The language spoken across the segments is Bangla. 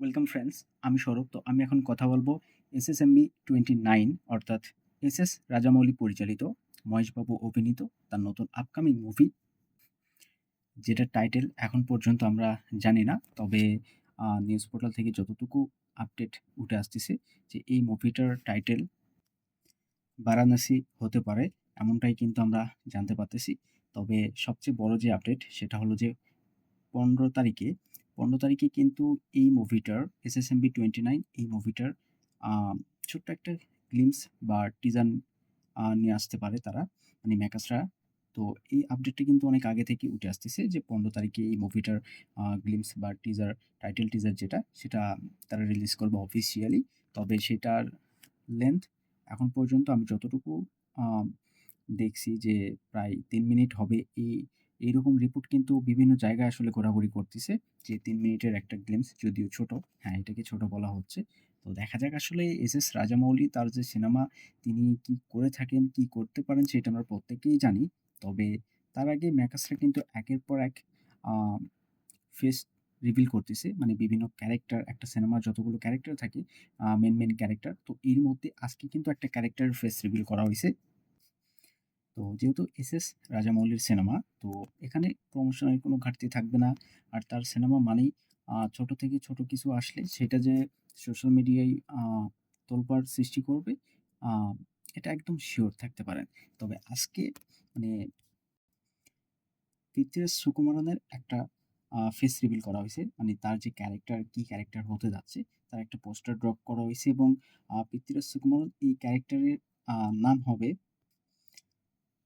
ওয়েলকাম ফ্রেন্ডস আমি সৌরভ, তো আমি এখন কথা বলব এসএসএমবি টোয়েন্টি নাইন অর্থাৎ এস এস রাজামৌলি পরিচালিত, মহেশবাবু অভিনীত তার নতুন আপকামিং মুভি যেটার টাইটেল এখন পর্যন্ত আমরা জানি না, তবে নিউজ পোর্টাল থেকে যতটুকু আপডেট উঠে আসতেছে যে এই মুভিটার টাইটেল বারাণসী হতে পারে, এমনটাই কিন্তু আমরা জানতে পারতেছি। তবে সবচেয়ে বড় যে আপডেট সেটা হলো যে পনেরো তারিখে পনেরো তারিখে কিন্তু এই মুভিটার S S MB twenty nine এই মুভিটার ছোট্ট একটা গ্লিমস বা টিজার নিয়ে আসতে পারে তারা মানে মেকাসরা। তো এই আপডেটটা কিন্তু অনেক আগে থেকে উঠে আসতেছে যে পনেরো তারিখে এই মুভিটার গ্লিমস বা টিজার টাইটেল টিজার যেটা, সেটা তারা রিলিজ করবে অফিসিয়ালি তবে সেটার লেন্থ এখন পর্যন্ত আমি যতটুকু দেখছি যে প্রায় তিন মিনিট হবে এই এইরকম রিপোর্ট কিন্তু বিভিন্ন জায়গায় আসলে ঘোরাঘুরি করতেছে। যে তিন মিনিটের একটা গ্লিমস যদিও ছোট হ্যাঁ এটাকে ছোট বলা হচ্ছে। তো দেখা যাক আসলে এস এস রাজামৌলি তার যে সিনেমা তিনি কি করে থাকেন, কি করতে পারেন সেটা আমরা প্রত্যেকেই জানি। তবে তার আগে ম্যাকাসরা কিন্তু একের পর এক ফেস রিভিল করতেছে। মানে বিভিন্ন ক্যারেক্টার একটা সিনেমার যতগুলো ক্যারেক্টার থাকে মেন মেন ক্যারেক্টার তো এর মধ্যে আজকে কিন্তু একটা ক্যারেক্টার ফেস রিভিল করা হয়েছে। তো যেহেতু এস এস রাজামৌলির সিনেমা তো এখানে প্রমোশনের কোনো ঘাটতি থাকবে না। আর তার সিনেমা মানেই ছোট থেকে ছোট কিছু আসলে সেটা যে সোশ্যাল মিডিয়ায় তোলপাড় সৃষ্টি করবে এটা একদম শিওর থাকতে পারেন তবে আজকে মানে পৃথ্বীরাজ সুকুমারনের একটা ফেস রিভিল করা হয়েছে। মানে তার যে ক্যারেক্টার কি ক্যারেক্টার হতে যাচ্ছে, তার একটা পোস্টার ড্রপ করা হয়েছে এবং পৃথ্বীরাজ সুকুমারন এই ক্যারেক্টারের নাম হবে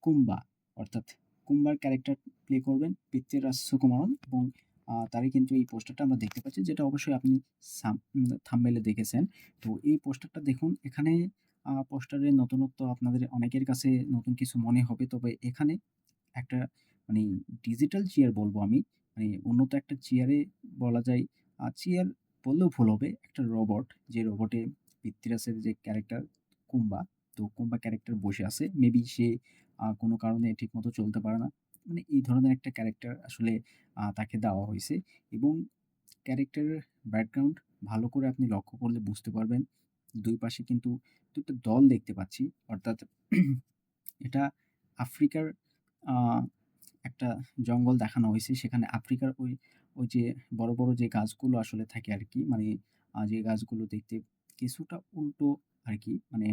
কুম্বা, অর্থাৎ কুম্বার ক্যারেক্টার প্লে করবেন পৃথ্বীরাজ সুকুমারন এবং তারই কিন্তু এই পোস্টারটা আমরা দেখতে পাচ্ছি, যেটা অবশ্যই আপনি থামবেলে দেখেছেন। তো এই পোস্টারটা দেখুন, এখানে পোস্টারের নতুনত্ব আপনাদের অনেকের কাছে নতুন কিছু মনে হবে, তবে এখানে একটা মানে ডিজিটাল চেয়ার বলব আমি মানে উন্নত একটা চেয়ারে বলা যায় চেয়ার বললেও ভুল হবে, একটা রোবট যে রোবটে পৃথ্বীরাজের যে ক্যারেক্টার কুম্বা, তো কুম্বা ক্যারেক্টার বসে আছে মেবি সে কোনো কারণে ঠিকমতো চলতে পারে না। মানে এই ধরনের একটা ক্যারেক্টার আসলে তাকে দেওয়া হয়েছে এবং ক্যারেক্টারের ব্যাকগ্রাউন্ড ভালো করে আপনি লক্ষ্য করলে বুঝতে পারবেন। দুই পাশে কিন্তু দুটো দল দেখতে পাচ্ছি। অর্থাৎ এটা আফ্রিকার একটা জঙ্গল দেখানো হয়েছে। সেখানে আফ্রিকার ওই ওই যে বড় বড় যে গাছগুলো আসলে থাকে আর কি মানে যে গাছগুলো দেখতে কিছুটা উল্টো আর কি মানে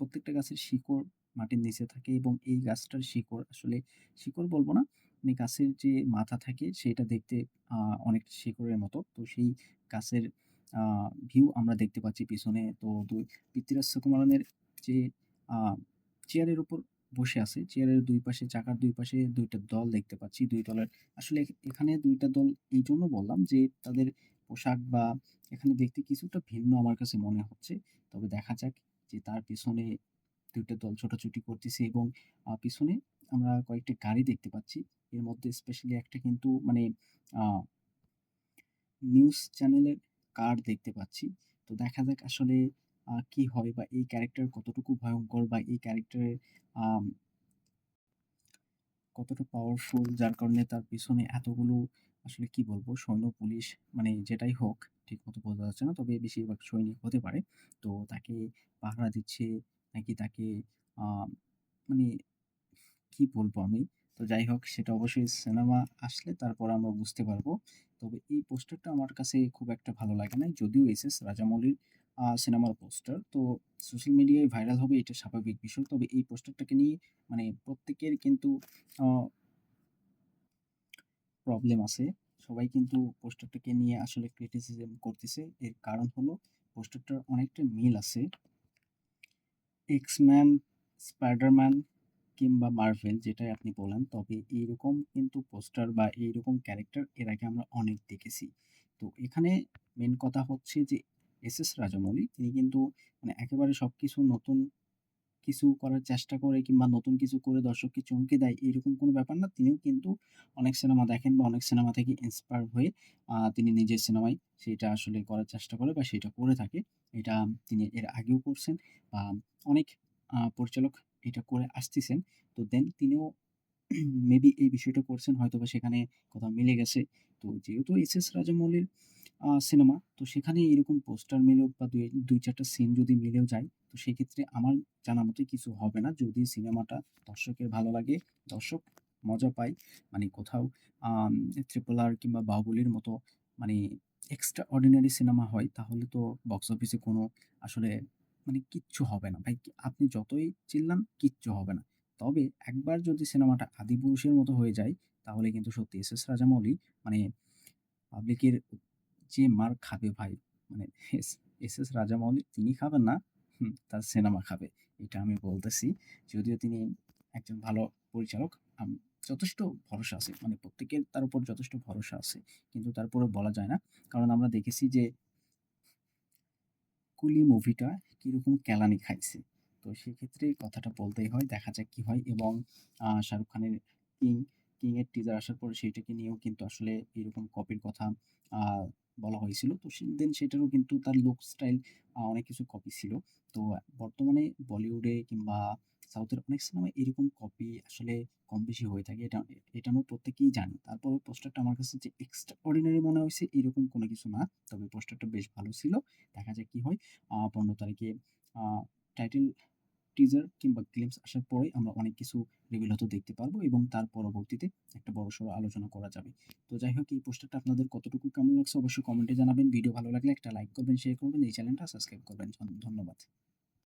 প্রত্যেকটা গাছের শিকড় মাটির নিচে থাকে এবং এই গাছটার শিকড়, আসলে শিকড় বলব না মানে গাছের যে মাথা থাকে সেটা দেখতে অনেক শিকড়ের মতো। তো সেই গাছের ভিউ আমরা দেখতে পাচ্ছি পিছনে। তো দুই পৃথ্বীরাজ সুকুমারনের যে চেয়ারের উপর বসে আছে, চেয়ারের দুই পাশে, চাকার দুই পাশে দুইটা দল দেখতে পাচ্ছি। দুই দলের, আসলে এখানে দুইটা দল এই জন্য বললাম যে তাদের পোশাক বা এখানে দেখতে কিছুটা ভিন্ন আমার কাছে মনে হচ্ছে। তবে দেখা যাক যে তার পেছনে দুইটা দল ছোটাছুটি করতেছে এবং পিছনে আমরা কয়েকটি গাড়ি দেখতে পাচ্ছি। এর মধ্যে স্পেশালি একটা কিন্তু মানে নিউজ চ্যানেলের কার দেখতে পাচ্ছি। তো দেখা যাক আসলে কি হয় বা এই ক্যারেক্টার কতটুকু ভয়ঙ্কর বা এই ক্যারেক্টারের কতটা পাওয়ারফুল যার কারণে তার পিছনে এতগুলো আসলে কি বলব, সৈন্য, পুলিশ মানে যেটাই হোক ঠিক মতো বোঝা যাচ্ছে না। তবে বেশিরভাগ সৈনিক হতে পারে। তো তাকে পাহারা দিচ্ছে নাকি তাকে মানে কি বলব আমি? তো যাই হোক, সেটা অবশ্যই সিনেমা আসলে তারপর আমরা বুঝতে পারব। তবে এই পোস্টারটা আমার কাছে খুব একটা ভালো লাগে না যদিও এস এস রাজামৌলির সিনেমার পোস্টার। তো সোশ্যাল মিডিয়ায় ভাইরাল হবে এটা স্বাভাবিক বিষয়। তবে এই পোস্টারটাকে নিয়ে মানে প্রত্যেকের কিন্তু প্রবলেম আছে। সবাই কিন্তু পোস্টারটাকে নিয়ে আসলে ক্রিটিসিজম করতেছে। এর কারণ হলো পোস্টারটার অনেকটা মিল আছে। এক্সম্যান স্পাইডারম্যান কিংবা মার্ভেল যেটাই আপনি বলেন, তবে এইরকম কিন্তু পোস্টার বা এইরকম ক্যারেক্টার এর আগে আমরা অনেক দেখেছি। তো এখানে মেন কথা হচ্ছে যে এস এস রাজামৌলি, তিনি কিন্তু মানে একেবারে সব কিছু নতুন কিছু করার চেষ্টা করে কিংবা নতুন কিছু করে দর্শককে চমকে দেয় এরকম কোনো ব্যাপার না। তিনিও কিন্তু অনেক সিনেমা দেখেন বা অনেক সিনেমা থেকে ইন্সপায়ার হয়ে তিনি নিজের সিনেমায় সেটা আসলে করার চেষ্টা করে বা সেটা করে থাকে। এটা তিনি এর আগেও করছেন বা অনেক পরিচালক এটা করে আসতেছেন তো দেন তিনিও মেবি এই বিষয়টা করছেন হয়তো বা সেখানে কোথাও মিলে গেছে তো যেহেতু এস এস রাজামৌলির সিনেমা। তো সেখানে এরকম পোস্টার মিলেও বা দুই ২-৪ টা সিন যদি মিলেও যায়, তো সেক্ষেত্রে আমার জানা মতে কিছু হবে না। যদি সিনেমাটা দর্শকের ভালো লাগে, দর্শক মজা পায়, মানে কোথাও আর' কিংবা বাহুবলির মতো মানে এক্সট্রা অর্ডিনারি সিনেমা হয়, তাহলে তো বক্স অফিসে কোনো আসলে মানে কিচ্ছু হবে না। ভাই আপনি যতই চিল্লান কিচ্ছু হবে না। তবে একবার যদি সিনেমাটা 'আদিপুরুষের' মতো হয়ে যায়, তাহলে কিন্তু সত্যি এস.এস. রাজামৌলি মানে পাবলিকের যে মার খাবে ভাই, মানে এস এস রাজামৌলি তিনি খাবেন না, তার সিনেমা খাবে। এটা আমি বলতেছি। যদিও তিনি একজন ভালো পরিচালক। যথেষ্ট ভরসা আছে। মানে প্রত্যেকের তার উপর যথেষ্ট ভরসা আছে। কিন্তু তারপরেও বলা যায় না। কারণ আমরা দেখেছি যে 'কুলি' মুভিটা কীরকম কেলানি খাইছে। তো সেক্ষেত্রে কথাটা বলতেই হয়। দেখা যাক কি হয় এবং শাহরুখ খানের 'কিং', 'কিং' এর টিজার আসার পরে সেইটাকে নিয়েও কিন্তু আসলে এরকম কপির কথা বলা হয়েছিল। তো দেন সেটারও কিন্তু তার লুক স্টাইল অনেক কিছু কপি ছিল। তো বর্তমানে বলিউডে কিংবা সাউথের অনেক সিনেমায় এরকম কপি আসলে কম বেশি হয়ে থাকে। এটা এটা আমরা প্রত্যেকেই জানি। তারপরেও পোস্টারটা আমার কাছে যে এক্সট্রা অর্ডিনারি মনে হয়েছে এরকম কোনো কিছু না। তবে পোস্টারটা বেশ ভালো ছিল। দেখা যাক কি হয়। পনেরো তারিখে টাইটেল টিজার কিংবা গ্লিম্পস আসার পরে আমরা অনেক কিছু রিভিল হয়তো দেখতে পারব এবং তার পরবর্তীতে একটা বড়সড় আলোচনা করা যাবে। তো যাই হোক এই পোস্টারটা আপনাদের কতটুকু কেমন লাগছে অবশ্যই কমেন্টে জানাবেন। ভিডিও ভালো লাগলে একটা লাইক করবেন, শেয়ার করবেন, এই চ্যানেলটা সাবস্ক্রাইব করবেন। ধন্যবাদ।